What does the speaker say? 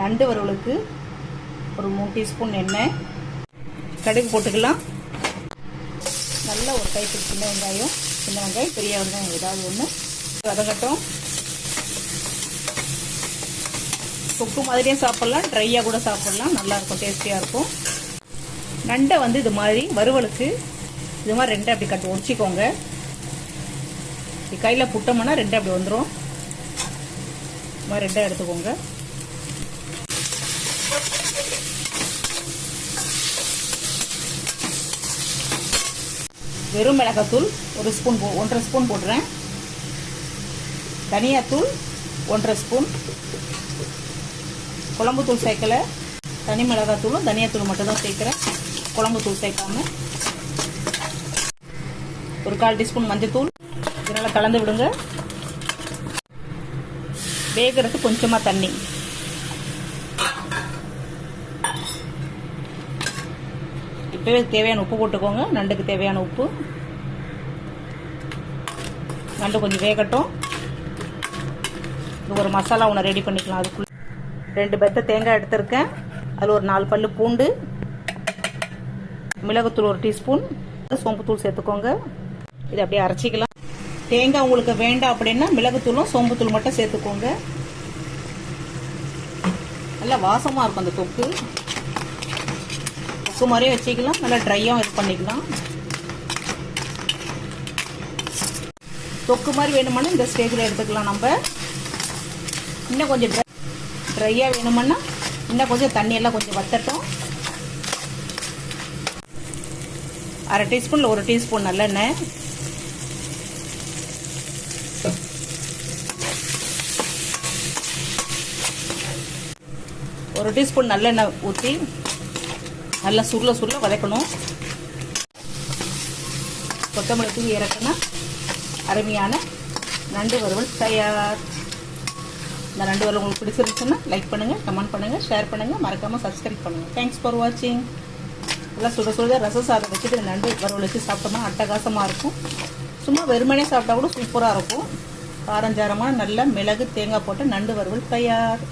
நண்டு வறுவலுக்கு ஒரு மூணு டீஸ்பூன் எண்ணெய். கடுகு போட்டுக்கலாம். நல்ல ஒரு கைப்பிடி சின்ன வெங்காயம். சின்ன வெங்காயம் பெரிய வெங்காயம் ஏதாவது ஒன்று வதங்கட்டும் தொக்கு மாதிரியும் சாப்பிட்லாம். ட்ரையாக கூட சாப்பிட்லாம். நல்லாயிருக்கும் டேஸ்டியாக இருக்கும். நண்டை வந்து இது மாதிரி வறுவலுக்கு இது மாதிரி ரெண்டை அப்படி கட்டு உடச்சிக்கோங்க கையில் புட்டோம்னா ரெண்டு அப்படி வந்துடும் இது மாதிரி ரெண்டாக எடுத்துக்கோங்க. வெறும் மிளகாத்தூள் ஒரு ஸ்பூன் போ ஒன்றரை ஸ்பூன் போடுறேன். தனியாத்தூள் ஒன்றரை ஸ்பூன். குழம்புத்தூள் சேர்க்கலை. தனி மிளகாத்தூளும் தனியாத்தூள் மட்டும் தான் சேர்க்குறேன் குழம்புத்தூள் சேர்க்காம. ஒரு கால் டீஸ்பூன் மஞ்சத்தூள் இதனால் கலந்து விடுங்க. வேகிறதுக்கு கொஞ்சமாக தண்ணி. போட்டு தேவையான உப்பு போட்டுக்கோங்க. நண்டுக்கு தேவையான உப்பு. நண்டு கொஞ்சம் வேகட்டும். இது ஒரு மசாலா ஒன்று ரெடி பண்ணிக்கலாம். அதுக்குள்ள ரெண்டு பெத்த தேங்காய் எடுத்திருக்கேன். அதில் ஒரு நாலு பல் பூண்டு மிளகுத்தூள் ஒரு டீஸ்பூன் சோம்புத்தூள் சேர்த்துக்கோங்க. இதை அப்படியே அரைச்சிக்கலாம். தேங்காய் உங்களுக்கு வேண்டாம் அப்படின்னா மிளகுத்தூளும் சோம்புத்தூள் மட்டும் சேர்த்துக்கோங்க. நல்லா வாசமாக இருக்கும் அந்த தொக்கு. தொக்கு வச்சுக்கலாம். நல்லா ட்ரையாகவும் இது பண்ணிக்கலாம். தொக்கு மாதிரி வேணுமானா இந்த ஸ்டேஜில் எடுத்துக்கலாம் நம்ம. இன்னும் கொஞ்சம் ட்ரை ட்ரையாக வேணுமுன்னா இன்னும் கொஞ்சம் தண்ணியெல்லாம் கொஞ்சம் வத்தட்டும். அரை டீஸ்பூனில் ஒரு டீஸ்பூன் நல்லெண்ணெய். ஒரு டீஸ்பூன் நல்லெண்ணெய் ஊற்றி நல்லா சுருள சுருள வதக்கணும். கொத்தமல்லி தூவி இறக்குனா அருமையான நண்டு வறுவல் தயார். இந்த நண்டு வறுவல் உங்களுக்கு பிடிச்சிருந்துச்சுன்னா லைக் பண்ணுங்கள் கமெண்ட் பண்ணுங்கள் ஷேர் பண்ணுங்கள் மறக்காமல் சப்ஸ்கிரைப் பண்ணுங்கள் தேங்க்ஸ் ஃபார் வாட்சிங் நல்லா சுட சுட ரச சாதம் வச்சுட்டு நண்டு வறுவல் வச்சு சாப்பிட்டோம்னா அட்டகாசமாக இருக்கும். சும்மா வெறுமனே சாப்பிட்டா கூட சூப்பராக இருக்கும். காரஞ்சாரமாக நல்லா மிளகு தேங்காய் போட்டு நண்டு வறுவல் தயார்.